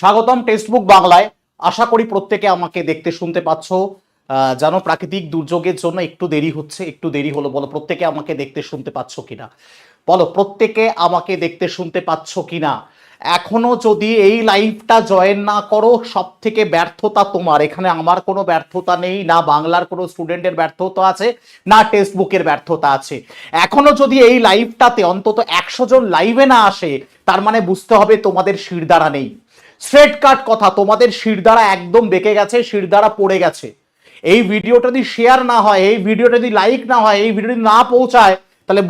স্বাগতম টেক্সটবুক বাংলায়। আশা করি প্রত্যেকে আমাকে দেখতে, শুনতে পাচ্ছ। জানো প্রাকৃতিক দুর্যোগের জন্য একটু দেরি হচ্ছে, একটু দেরি হলো বলো, প্রত্যেকে আমাকে দেখতে, শুনতে পাচ্ছ কিনা? বলো, প্রত্যেকে আমাকে দেখতে, শুনতে পাচ্ছ কিনা? এখনও যদি এই লাইভটা জয়েন না করো সব থেকে ব্যর্থতা তোমার। এখানে আমার কোনো ব্যর্থতা নেই, না বাংলার কোনো স্টুডেন্টের ব্যর্থতা আছে, না টেক্সট বুকের ব্যর্থতা আছে। এখনও যদি এই লাইভটাতে অন্তত একশো জন লাইভে না আসে, তার মানে বুঝতে হবে তোমাদের শিরদাঁড়া নেই। স্ট্রেট কাট কথা তোমাদের শিরদাঁড়া একদম বেঁকে গেছে শিরদাঁড়া পড়ে গেছে। এই ভিডিওটা যদি শেয়ার না হয়, এই ভিডিওটা যদি লাইক না হয়, এই ভিডিওটি না পৌঁছায়, তাহলে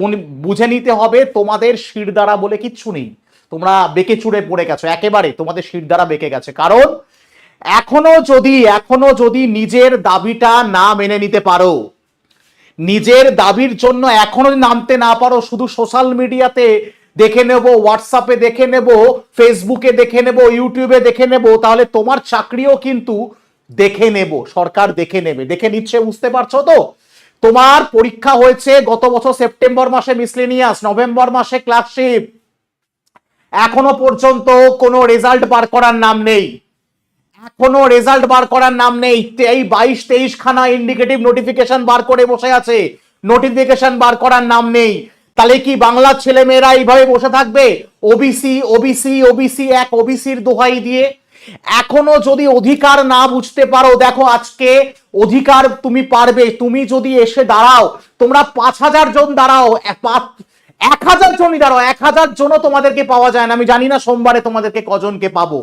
বুঝে নিতে হবে তোমাদের শিরদাঁড়া বলে কিচ্ছু নেই। তোমরা বেঁকে চুড়ে পড়ে গেছো, একেবারে তোমাদের শিরদাঁড়া বেঁকে গেছে। কারণ এখনও যদি এখনও যদি নিজের দাবিটা না মেনে নিতে পারো, নিজের দাবির জন্য এখনও নামতে না পারো, শুধু সোশ্যাল মিডিয়াতে দেখে নেব হোয়াটসঅ্যাপে দেখে নেব ফেসবুকে দেখে নেব ইউটিউবে দেখে নেব, তাহলে তোমার চাকরিও কিন্তু দেখে নেব, সরকার দেখে নেবে। দেখে নিচ্ছে, বুঝতে পারছ তো? তোমার পরীক্ষা হয়েছে গত বছর সেপ্টেম্বর মাসে মিসলেনিয়াস নভেম্বর মাসে ক্লাসশিপ এখনও পর্যন্ত কোনো রেজাল্ট বার করার নাম নেই। এখনও রেজাল্ট বার করার নাম নেই। এই বাইশ, তেইশ খানা ইন্ডিকেটিভ নোটিফিকেশন বার করে বসে আছে। নোটিফিকেশন বার করার নাম নেই। তাহলে কি বাংলার ছেলে মেয়েরা এইভাবে বসে থাকবে? ওবিসি ওবিসি ওবিসি এক ওবিসির দোহাই দিয়ে? এখনও যদি অধিকার না বুঝতে পারো, দেখো আজকে অধিকার তুমি পারবে। তুমি যদি এসে দাঁড়াও, তোমরা পাঁচ হাজার জন দাঁড়াও এক হাজার জনই দাঁড়াও, এক হাজার জনও তোমাদেরকে পাওয়া যায় না। আমি জানি না সোমবারে তোমাদেরকে কজনকে পাবো।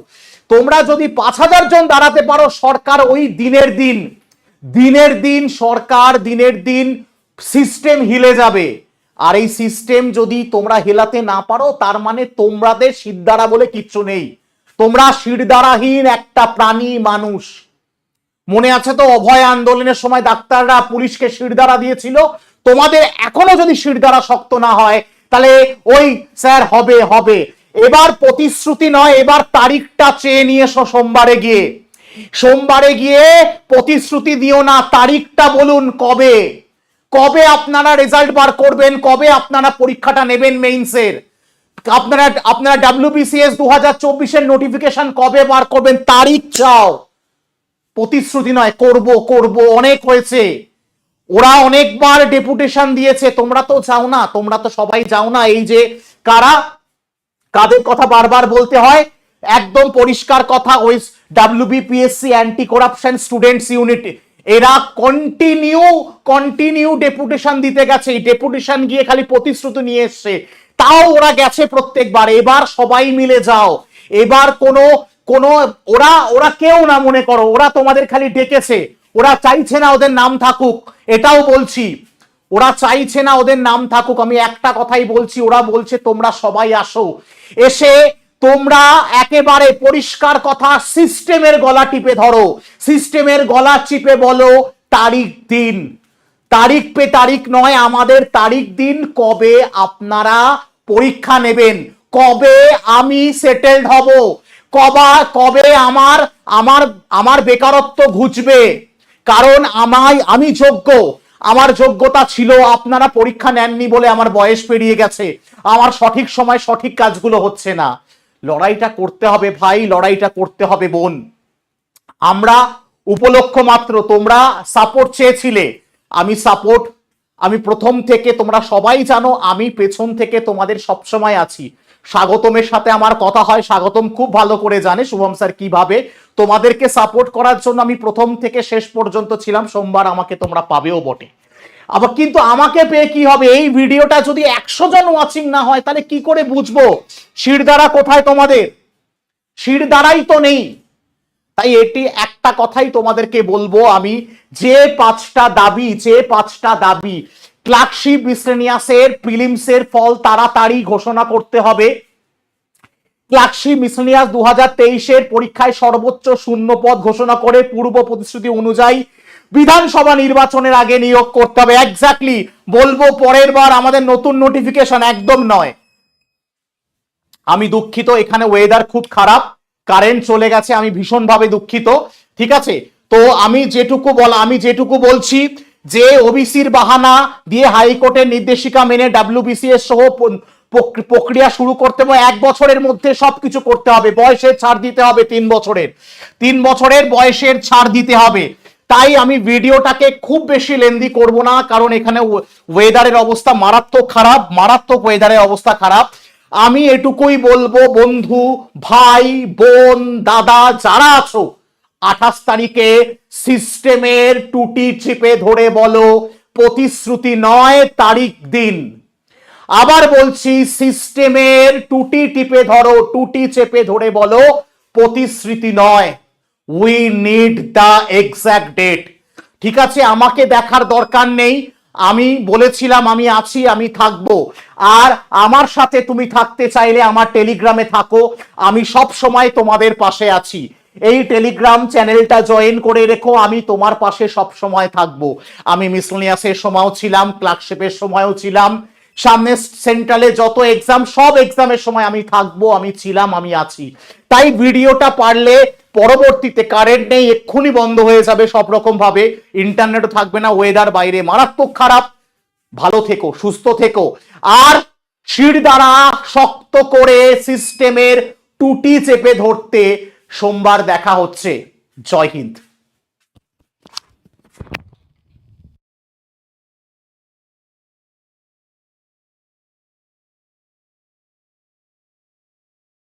তোমরা যদি পাঁচ হাজার জন দাঁড়াতে পারো, সরকার ওই দিনের দিন দিনের দিন সরকার দিনের দিন সিস্টেম হিলে যাবে। আর এই সিস্টেম যদি তোমরা হেলাতে না পারো, তার মানে তোমরাদের সিদ্ধারা বলে কিচ্ছু নেই। তোমরা শিরদারাহীন একটা প্রাণী মানুষ। মনে আছে তো, অভয় আন্দোলনের সময় ডাক্তাররা পুলিশকে শিরদারা দিয়েছিল। তোমাদের এখনও যদি শিরদারা শক্ত না হয়, তাহলে ওই স্যার হবে হবে। এবার প্রতিশ্রুতি নয়, এবার তারিখটা চেয়ে নিয়ে এসো সোমবারে গিয়ে। সোমবারে গিয়ে প্রতিশ্রুতি দিও না, তারিখটা বলুন কবে। কবে আপনারা রেজাল্ট বার করবেন? কবে আপনারা পরীক্ষাটা নেবেন মেইনসের আপনারা আপনারা ডাব্লিউবিসিএস দু হাজার চব্বিশের নোটিফিকেশন কবে বার করবেন? তারিখ চাও। প্রতিশ্রুতি নয়, করব করব, অনেক হয়েছে। ওরা অনেকবার ডেপুটেশন দিয়েছে। তোমরা তো চাও না, তোমরা তো সবাই যাও না। এই যে কারা? কাদের কথা বারবার বলতে হয়? একদম পরিষ্কার কথা, ওই WBPSC anti corruption students unit এরা কন্টিনিউ কন্টিনিউ ডেপুটেশন দিতে গেছে। এই ডেপুটেশন গিয়ে খালি প্রতিশ্রুতি নিয়ে এসছে। তাও ওরা গেছে প্রত্যেকবার। এবার সবাই মিলে যাও। এবার কোনো কোনো, ওরা ওরা কেউ না মনে করো। ওরা তোমাদের খালি ডেকেছে। ওরা চাইছে না ওদের নাম থাকুক। এটাও বলছি। ওরা চাইছে না ওদের নাম থাকুক। আমি একটা কথাই বলছি। ওরা বলছে, তোমরা সবাই আসো। এসে তোমরা একেবারে পরিষ্কার কথা সিস্টেমের গলা টিপে ধরো। সিস্টেমের গলা চিপে বলো তারিখ, দিন। তারিখ পে তারিখ নয়, আমাদের তারিখ, দিন কবে আপনারা পরীক্ষা নেবেন। কবে আমি সেটেলড হব? কবা, কবে আমার আমার আমার বেকারত্ব ঘুচবে? কারণ আমায়, আমি যোগ্য। আমার যোগ্যতা ছিল আপনারা পরীক্ষা নেননি বলে আমার বয়স পেরিয়ে গেছে। আমার সঠিক সময় সঠিক কাজগুলো হচ্ছে না। লড়াইটা করতে হবে ভাই, লড়াইটা করতে হবে বোন। আমরা উপলক্ষ মাত্র, তোমরা সাপোর্ট চেয়েছিলে। আমি সাপোর্ট আমি প্রথম থেকে, তোমরা সবাই জানো, আমি পেছন থেকে তোমাদের সবসময় আছি। স্বাগতমের সাথে আমার কথা হয়, স্বাগতম খুব ভালো করে জানে শুভম স্যার কীভাবে। তোমাদেরকে সাপোর্ট করার জন্য আমি প্রথম থেকে শেষ পর্যন্ত ছিলাম, সোমবার আমাকে তোমরা পাবেও বটে। আবার কিন্তু আমাকে পেয়ে কি হবে? এই ভিডিওটা যদি একশো জন ওয়াচিং না হয়, তাহলে কি করে বুঝব? শিরদারা কোথায় তোমাদের? শিরদারাই তো নেই। তাই এটি একটা কথাই তোমাদেরকে বলব আমি, যে পাঁচটা দাবি, যে পাঁচটা দাবি, ক্লার্কশিপ মিসলেনিয়াসের প্রিলিমসের ফল তাড়াতাড়ি ঘোষণা করতে হবে। ক্লার্কশিপ মিসলেনিয়াস দু হাজার তেইশের পরীক্ষায় সর্বোচ্চ শূন্য পদ ঘোষণা করে পূর্ব প্রতিশ্রুতি অনুযায়ী বিধানসভা নির্বাচনের আগে নিয়োগ করতে হবে। এক্স্যাক্টলি বলব, পরের বার আমাদের নতুন নোটিফিকেশন একদম নয়। আমি দুঃখিত, এখানে ওয়েদার খুব খারাপ কারেন্ট চলে গেছে, আমি ভীষণভাবে দুঃখিত, ঠিক আছে? তো আমি যেটুকু বলা, আমি যেটুকু বলছি, যে ওবিসির বাহানা দিয়ে হাইকোর্টের নির্দেশিকা মেনে ডাব্লিউবিসিএস সহ প্রক্রিয়া শুরু করতে হবে। এক বছরের মধ্যে সবকিছু করতে হবে। বয়সের ছাড় দিতে হবে তিন বছরের। তিন বছরের বয়সের ছাড় দিতে হবে। তাই আমি ভিডিওটাকে খুব বেশি লেন্দি করব না, কারণ এখানে ওয়েদারের অবস্থা মারাত্মক খারাপ, মারাত্মক ওয়েদারের অবস্থা খারাপ। আমি এটুকুই বলব, বন্ধু, ভাই, বোন, দাদা, যারা আছো, আঠাশ তারিখে সিস্টেমের টুটি চিপে ধরে বলো, প্রতিশ্রুতি নয় তারিখ দিন। আবার বলছি, সিস্টেমের টুটি টিপে ধরো, টুটি চেপে ধরে বলো, প্রতিশ্রুতি নয়। We need the exact date ঠিক আছে, আমাকে দেখার দরকার নেই। আমি বলেছিলাম, আমি আছি, আমি থাকব। আর আমার সাথে তুমি থাকতে চাইলে আমার টেলিগ্রামে থাকো। আমি সব সময় তোমাদের পাশে আছি। এই টেলিগ্রাম চ্যানেলটা জয়েন করে রেখো, আমি তোমার পাশে সব সময় থাকব। আমি মিসলোনিয়াসের সময়ও ছিলাম, ক্লার্কশিপের সময়ও ছিলাম। সামনে সেন্ট্রালে যত এক্সাম সব এক্সামের সময় আমি থাকব, আমি ছিলাম, আমি আছি। তাই ভিডিওটা পারলে পরবর্তীতে কারেন্ট নেই, এক্ষুনি বন্ধ হয়ে যাবে সব রকম ভাবে ইন্টারনেটও থাকবে না ওয়েদার বাইরে মারাত্মক খারাপ। ভালো থেকো, সুস্থ থেকো। আর শির দ্বারা শক্ত করে সিস্টেমের টুটি চেপে ধরতে সোমবার দেখা হচ্ছে। জয় হিন্দ।